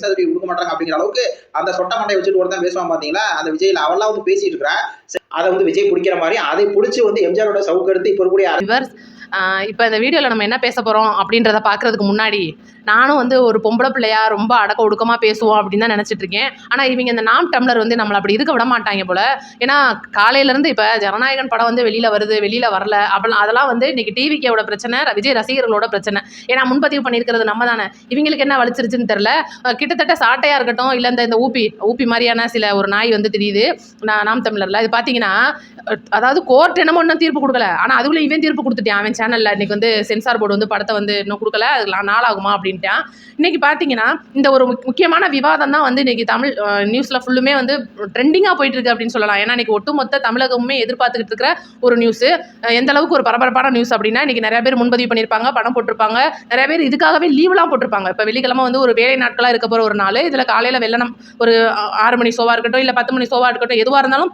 Sensor certificate கொடுக்க மாட்டாங்க அப்படிங்கிற அளவுக்கு அந்த சொட்ட மண்டையை வச்சுட்டு ஒருத்தன் பேசுவான் பாத்தீங்களா? அந்த விஜயில் அவெல்லாம் வந்து பேசிட்டு இருக்கிறான். அதை வந்து விஜய் பிடிக்கிற மாதிரி அதை பிடிச்சி வந்து எம்ஜிஆரோட சவுக்கு எடுத்து இப்போ இருக்கக்கூடிய இப்போ இந்த வீடியோவில் நம்ம என்ன பேச போகிறோம் அப்படின்றத பார்க்குறதுக்கு முன்னாடி நானும் வந்து ஒரு பொம்பளை பிள்ளையா ரொம்ப அடக்க ஒடுக்கமாக பேசுவோம் அப்படின்னு தான் நினச்சிட்ருக்கேன் ஆனால் இவங்க இந்த நாம் டம்ளர் வந்து நம்மளை அப்படி இருக்க விட மாட்டாங்க போல். ஏன்னா காலையிலேருந்து இப்போ ஜனநாயகன் படம் வந்து வெளியில் வருது வெளியில் வரல அப்படிலாம் அதெல்லாம் வந்து இன்றைக்கி டிவிக்கோட பிரச்சனை விஜய் ரசிகர்களோட பிரச்சனை. ஏன்னா முன்பதிவு பண்ணியிருக்கிறது நம்ம தானே இவங்களுக்கு என்ன வலிச்சிருச்சுன்னு தெரில கிட்டத்தட்ட சாட்டையாக இருக்கட்டும் இல்லை இந்த இந்த ஊப்பி ஊப்பி மாதிரியான சில ஒரு நாய் வந்து தெரியுது நான் நாம் தமிழரில் இது பார்த்தீங்கன்னா அதாவது கோர்ட் என்னமோ இன்னும் தீர்ப்பு கொடுக்கல. ஆனால் அதுக்குள்ளே இவன் தீர்ப்பு கொடுத்துட்டான் அவன் சேனலில் இன்றைக்கி வந்து சென்சார் போர்டு வந்து படத்தை வந்து இன்னும் கொடுக்கல. அது நாளாகுமா அப்படின்ட்டான். இன்றைக்கி பார்த்தீங்கன்னா இந்த ஒரு முக்கியமான விவாதம் தான் வந்து இன்றைக்கி தமிழ் நியூஸில் ஃபுல்லுமே வந்து ட்ரெண்டிங்காக போயிட்டுருக்கு அப்படின்னு சொல்லலாம். ஏன்னா இன்றைக்கி ஒட்டுமொத்த தமிழகமுமே எதிர்பார்த்துக்கிட்டு இருக்கிற ஒரு நியூஸு எந்த அளவுக்கு ஒரு பரபரப்பான நியூஸ் அப்படின்னா இன்றைக்கி நிறைய பேர் முன்பதிவு பண்ணியிருப்பாங்க படம் போட்டிருப்பாங்க. நிறைய பேர் இதுக்காகவே லீவ்லாம் போட்டிருப்பாங்க. இப்போ வெள்ளிக்கிழமை வந்து ஒரு வேலை நாட்களாக இருக்க போகிற ஒரு நாள். இதில் காலையில் வெள்ளனம் ஒரு ஆறு மணி ஷோவாக இருக்கட்டும் இல்லை பத்து மணி ஷோவாக இருக்கட்டும் எதுவாக இருந்தாலும்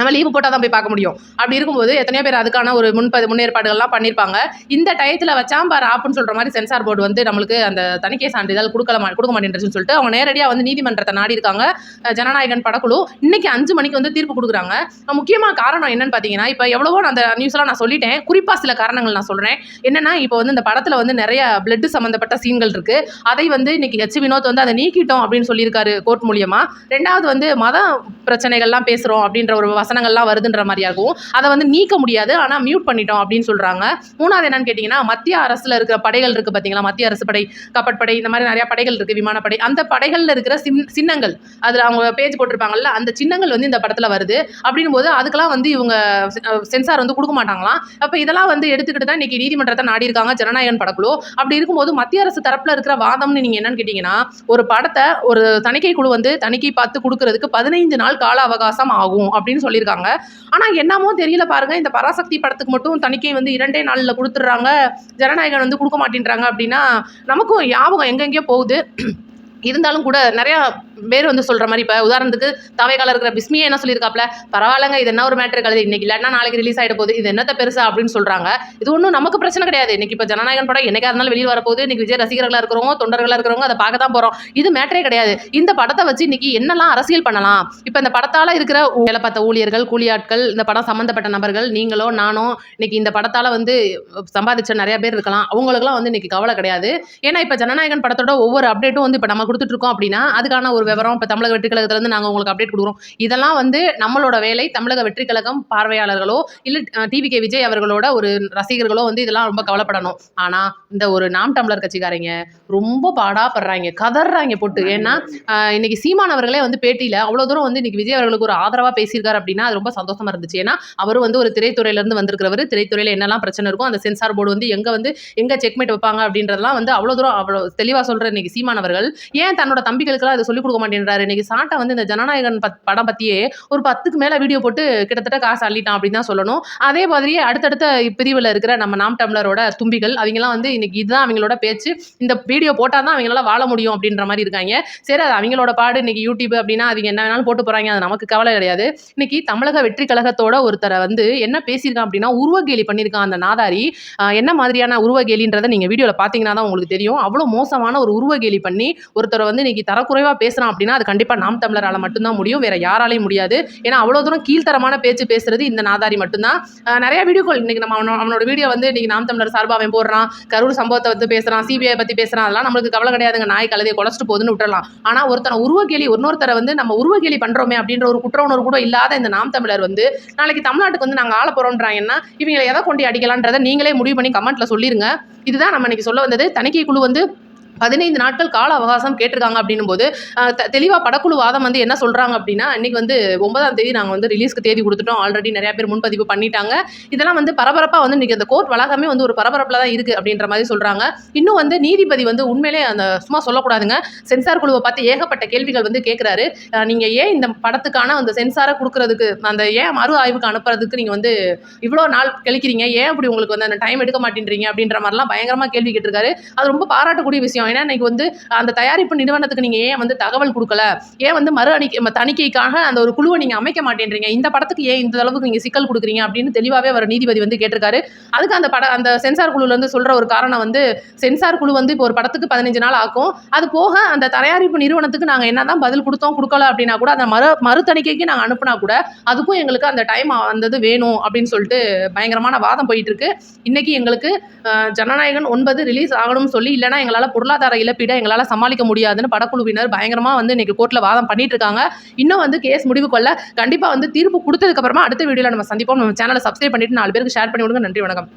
நம்ம லீவு போட்டால் தான் போய் பார்க்க முடியும். அப்படி இருக்கும்போது எத்தனையோ பேர் அதுக்கான ஒரு முன்பது முன்னேற்பாடுகள்லாம் பண்ணியிருப்பாங்க இந்த டயத்தில் வச்சாம் பார் ஆப்புன்னு சொல்கிற மாதிரி சென்சார் போர்டு வந்து நம்மளுக்கு அந்த தணிக்கை சான்றிதழ் கொடுக்கல மா- கொடுக்க மாட்டேன்றதுன்னு சொல்லிட்டு அவங்க நேரடியாக வந்து நீதிமன்றத்தை நாடி இருக்காங்க. ஜனநாயகன் படக்குழு. இன்னைக்கு அஞ்சு மணிக்கு வந்து தீர்ப்பு கொடுக்குறாங்க. அஹ் முக்கியமான காரணம் என்னன்னு பார்த்தீங்கன்னா இப்போ எவ்வளவோ நான் அந்த நியூஸ்லாம் நான் சொல்லிட்டேன். குறிப்பாக சில காரணங்கள் நான் சொல்கிறேன் என்னன்னா இப்போ வந்து இந்த படத்தில் வந்து நிறைய பிளட் சம்மந்தப்பட்ட சீன்கள் இருக்கு. அதை வந்து இன்னைக்கு ஹெச் வினோத் வந்து அதை நீக்கிட்டோம் அப்படின்னு சொல்லியிருக்காரு கோர்ட் மூலியமாக ரெண்டாவது வந்து மத பிரச்சனைகள்லாம் பேசுகிறோம் அப்படின்ற ஒரு வசனங்கள்லாம் வருதுன்ற மாதிரியாகவும் அதை வந்து நீக்க முடியாது. ஆனால் மியூட் பண்ணிட்டோம் அப்படின்னு சொல்கிறாங்க மூணாவது என்னன்னு கேட்டிங்கன்னா மத்திய அரசில் இருக்கிற படைகள் இருக்குது பார்த்தீங்களா மத்திய அரசு படை கப்பற்படை இந்த மாதிரி நிறையா படைகள் இருக்குது விமானப்படை அந்த படைகளில் இருக்கிற சின் சின்னங்கள் அதில் அவங்க பேஜ் போட்டிருப்பாங்கல்ல அந்த சின்னங்கள் வந்து இந்த படத்தில் வருது. அப்படின் போது அதுக்கெல்லாம் வந்து இவங்க சென்சார் வந்து கொடுக்க மாட்டாங்களாம். அப்போ இதெல்லாம் வந்து எடுத்துக்கிட்டு தான் இன்னைக்கு நீதிமன்றத்தை நாடி இருக்காங்க ஜனநாயகன் படக்குழு. அப்படி இருக்கும்போது மத்திய அரசு தரப்பில் இருக்கிற வாதம்னு நீங்கள் என்னன்னு கேட்டிங்கன்னா ஒரு படத்தை ஒரு தணிக்கை குழு வந்து தணிக்கை பார்த்து கொடுக்கறதுக்கு பதினைந்து நாள் கால அவகாசம் ஆகும் அப்படின்னு சொல்லியிருக்காங்க. ஆனால் என்னமோ தெரியல பாருங்க. இந்த பராசக்தி படத்துக்கு மட்டும் தணிக்கை வந்து இரண்டே நாளில் கொடுத்துட்றாங்க. ஜனநாயகன் வந்து கொடுக்க மாட்டேன்றாங்க அப்படின்னா நமக்கும் ஞாபகம் எங்கெங்கேயோ போகுது. இருந்தாலும் கூட நிறையா பேர் வந்து சொல்கிற மாதிரி இப்போ உதாரணத்துக்கு தவைக்கால இருக்கிற பிஸ்மியே என்ன சொல்லியிருக்காப்ல பரவாயில்லங்க இது என்ன ஒரு மேட்ரு கழுது? இன்னைக்கு இல்லைன்னா நாளைக்கு ரிலீஸ் ஆகிட போகுது. இது என்னத்த பெருசா அப்படின்னு சொல்கிறாங்க. இது ஒன்றும் நமக்கு பிரச்சனை கிடையாது. இன்னைக்கு இப்போ ஜனநாயகன் படம் என்னைக்கா இருந்தாலும் வெளியில் வரப்போகுது. இன்னைக்கு விஜய் ரசிகர்களாக இருக்கிறவங்க தொண்டர்களாக இருக்கிறவங்க அதை பார்க்க தான் போகிறோம். இது மேட்டரே கிடையாது. இந்த படத்தை வச்சு இன்னைக்கு என்னெல்லாம் அரசியல் பண்ணலாம்? இப்போ இந்த படத்தால் இருக்கிற வேலை பார்த்த ஊழியர்கள் கூலியாட்கள் இந்த படம் சம்மந்தப்பட்ட நபர்கள் நீங்களோ நானோ இன்னைக்கு இந்த படத்தால் வந்து சம்பாதிச்ச நிறைய பேர் இருக்கலாம். அவங்களுக்குலாம் வந்து இன்னைக்கு கவலை கிடையாது. ஏன்னா இப்போ ஜனநாயகன் படத்தோட ஒவ்வொரு அப்டேட்டும் வந்து இப்போ நம்ம கொடுத்துட்ருக்கோம் அப்படின்னா அதுக்கான ஒரு விவரம் இப்போ தமிழக வெற்றி கழகத்துலேருந்து நாங்கள் உங்களுக்கு அப்டேட் கொடுக்குறோம். இதெல்லாம் வந்து நம்மளோட வேலை தமிழக வெற்றி கழகம் பார்வையாளர்களோ இல்லை டிவிகே விஜய் அவர்களோட ஒரு ரசிகர்களோ வந்து இதெல்லாம் ரொம்ப கவலைப்படணும். ஆனால் இந்த ஒரு நாம் டம்ளர் கட்சிக்காரங்க ரொம்ப பாடாப்படுறாங்க கதறாங்க போட்டு. ஏன்னா இன்னைக்கு சீமான் அவர்களே வந்து பேட்டியில் அவ்வளோ தூரம் வந்து இன்னைக்கு விஜய் அவர்களுக்கு ஒரு ஆதரவாக பேசியிருக்காரு அப்படின்னா அது ரொம்ப சந்தோஷமாக இருந்துச்சு. ஏன்னா அவர் வந்து ஒரு திரைத்துறையிலேருந்து வந்திருக்கிறவர். திரைத்துறையில் என்னெல்லாம் பிரச்சனை இருக்கும் அந்த சென்சார் போர்டு வந்து எங்கே வந்து எங்கே செக்மேட் வைப்பாங்க அப்படின்றதெல்லாம் வந்து அவ்வளோ தூரம் அவ்வளோ தெளிவாக சொல்கிற இன்னைக்கு சீமான் அவர்கள் ஏன் தன்னோட தம்பிகளுக்கெல்லாம் இதை சொல்லிக் கொடுக்க மாட்டேன்றாரு இன்னைக்கு சாட்டா வந்து இந்த ஜனநாயகன் பத் படம் பற்றியே ஒரு பத்துக்கு மேலே வீடியோ போட்டு கிட்டத்தட்ட காசு அள்ளிட்டான் அப்படின்னு தான் சொல்லணும். அதே மாதிரியே அடுத்தடுத்த பிரிவில் இருக்கிற நம்ம நாம் டம்ளரோட தும்பிகள் அவங்கெல்லாம் வந்து இன்னைக்கு இதுதான் அவங்களோட பேச்சு. இந்த வீடியோ போட்டால் தான் அவங்களால வாழ முடியும் அப்படின்ற மாதிரி இருக்காங்க. சரி அது அவங்களோட பாடு. இன்னைக்கு யூடியூப் அப்படின்னா அவங்க என்ன வேணாலும் போட்டு போகிறாங்க அது நமக்கு கவலை கிடையாது. இன்னைக்கு தமிழக வெற்றி கழகத்தோட ஒருத்தரை வந்து என்ன பேசியிருக்கான் அப்படின்னா உருவகேலி பண்ணியிருக்கான் அந்த நாதாரி. என்ன மாதிரியான உருவகேலின்றதை நீங்கள் வீடியோவில் பார்த்தீங்கன்னா தான் உங்களுக்கு தெரியும். அவ்வளோ மோசமான ஒரு உருவகேலி பண்ணி ஒருத்தரை வந்து இன்னைக்கு தரக்குறைவாக பேசுகிறான் அப்படின்னா அது கண்டிப்பாக நாம் தமிழரால் மட்டும்தான் முடியும். வேற யாராலையும் முடியாது. ஏன்னா அவ்வளோ தூரம் கீழ்த்தரமான பேச்சு பேசுறது இந்த நாதாரி மட்டும்தான். நிறைய வீடியோக்கள் இன்னைக்கு நம்ம அவனோட அவனோட வீடியோ வந்து இன்னைக்கு நாம் தமிழர் சார்பாக அவன் போடுறான். கரூர் சம்பவத்தை வந்து பேசுகிறான் சிபிஐ பற்றி பேசுகிறான் அதெல்லாம் நம்மளுக்கு கவலை கிடையாதுங்க. நாய் கழுதையை குழச்சிட்டு போகுதுன்னு விட்டுறலாம். ஆனால் ஒருத்தனை உருவகேலி இன்னொருத்தரை வந்து நம்ம உருவகேலி பண்ணுறோமே அப்படின்ற ஒரு குற்ற உணர்வு கூட இல்லாத இந்த நாம் தமிழர் வந்து நாளைக்கு தமிழ்நாட்டுக்கு வந்து நாங்கள் ஆள போகிறோன்றாங்கன்னா இவங்களை எதை கொண்டு அடிக்கலான்றதை நீங்களே முடிவு பண்ணி கமெண்ட்டில் சொல்லிருங்க. இதுதான் நம்ம இன்னைக்கு சொல்ல வந்தது. தணிக்கை குழு வந்து பதினைந்து நாட்கள் கால அவகாசம் கேட்டிருக்காங்க அப்படின்னும் போது தெளிவாக படக்குழு வாதம் வந்து என்ன சொல்கிறாங்க அப்படின்னா இன்னைக்கு வந்து ஒன்பதாம் தேதி நாங்கள் வந்து ரிலீஸ்க்கு தேதி கொடுத்துட்டோம். ஆல்ரெடி நிறைய பேர் முன்பதிவு பண்ணிட்டாங்க. இதெல்லாம் வந்து பரபரப்பாக வந்து இன்றைக்கி அந்த கோர்ட் வளாகமே வந்து ஒரு பரபரப்பில் தான் இருக்குது அப்படின்ற மாதிரி சொல்கிறாங்க இன்னும் வந்து நீதிபதி வந்து உண்மையிலே அந்த சும்மா சொல்லக்கூடாதுங்க. சென்சார் குழுவை பார்த்து ஏகப்பட்ட கேள்விகள் வந்து கேட்குறாரு நீங்கள் ஏன் இந்த படத்துக்கான அந்த சென்சாரை கொடுக்குறதுக்கு அந்த ஏன் மறு ஆய்வுக்கு அனுப்புறதுக்கு நீங்கள் வந்து இவ்வளோ நாள் கழிக்கிறீங்க? ஏன் அப்படி உங்களுக்கு வந்து அந்த டைம் எடுக்க மாட்டேன்றீங்க? அப்படின்ற மாதிரிலாம் பயங்கரமாக கேள்வி கேட்டிருக்காரு. அது ரொம்ப பாராட்டக்கூடிய விஷயம். ஏன்னா இன்னைக்கு வந்து அந்த தயாரிப்பு நிறுவனத்துக்கு நீங்கள் ஏன் வந்து தகவல் கொடுக்கல? ஏன் வந்து மறு அணிக்கை தணிக்கைக்காக அந்த ஒரு குழுவை நீங்கள் அமைக்க மாட்டேன்றீங்க? இந்த படத்துக்கு ஏன் இந்த அளவுக்கு நீங்கள் சிக்கல் கொடுக்குறீங்க? அப்படின்னு தெளிவாகவே அவர் நீதிபதி வந்து கேட்டிருக்காரு. அதுக்கு அந்த பட அந்த சென்சார் குழுலேருந்து சொல்கிற ஒரு காரணம் வந்து சென்சார் குழு வந்து இப்போ ஒரு படத்துக்கு பதினஞ்சு நாள் ஆகும். அது போக அந்த தயாரிப்பு நிறுவனத்துக்கு நாங்கள் என்ன தான் பதில் கொடுத்தோம் கொடுக்கல அப்படின்னா கூட அந்த மறு மறு தணிக்கைக்கு நாங்கள் அனுப்புனா கூட அதுக்கும் எங்களுக்கு அந்த டைம் வந்தது வேணும் அப்படின்னு சொல்லிட்டு பயங்கரமான வாதம் போயிட்டு இருக்கு. இன்னைக்கு எங்களுக்கு ஜனநாயகன் ஒன்பது ரிலீஸ் ஆகணும்னு சொல்லி இல்லைனா எங்களால் பொருளாதார இழப்பீடை எங்களால் சமாளிக்க முடியாதுன்னு படக்குழுவினர் பயங்கரமாக வந்து இன்னைக்கு கோர்ட்டில் வாதம் பண்ணிட்டு இருக்காங்க இன்னும் வந்து கேஸ் முடிவு கொள்ள கண்டிப்பாக வந்து தீர்ப்பு கொடுத்ததுக்கப்புறமா அடுத்த வீடியோவில் நம்ம சந்திப்போம். நம்ம சேனலை சப்ஸ்கிரைப் பண்ணிட்டு நாலு பேருக்கு ஷேர் பண்ணி விடுங்க. நன்றி வணக்கம்.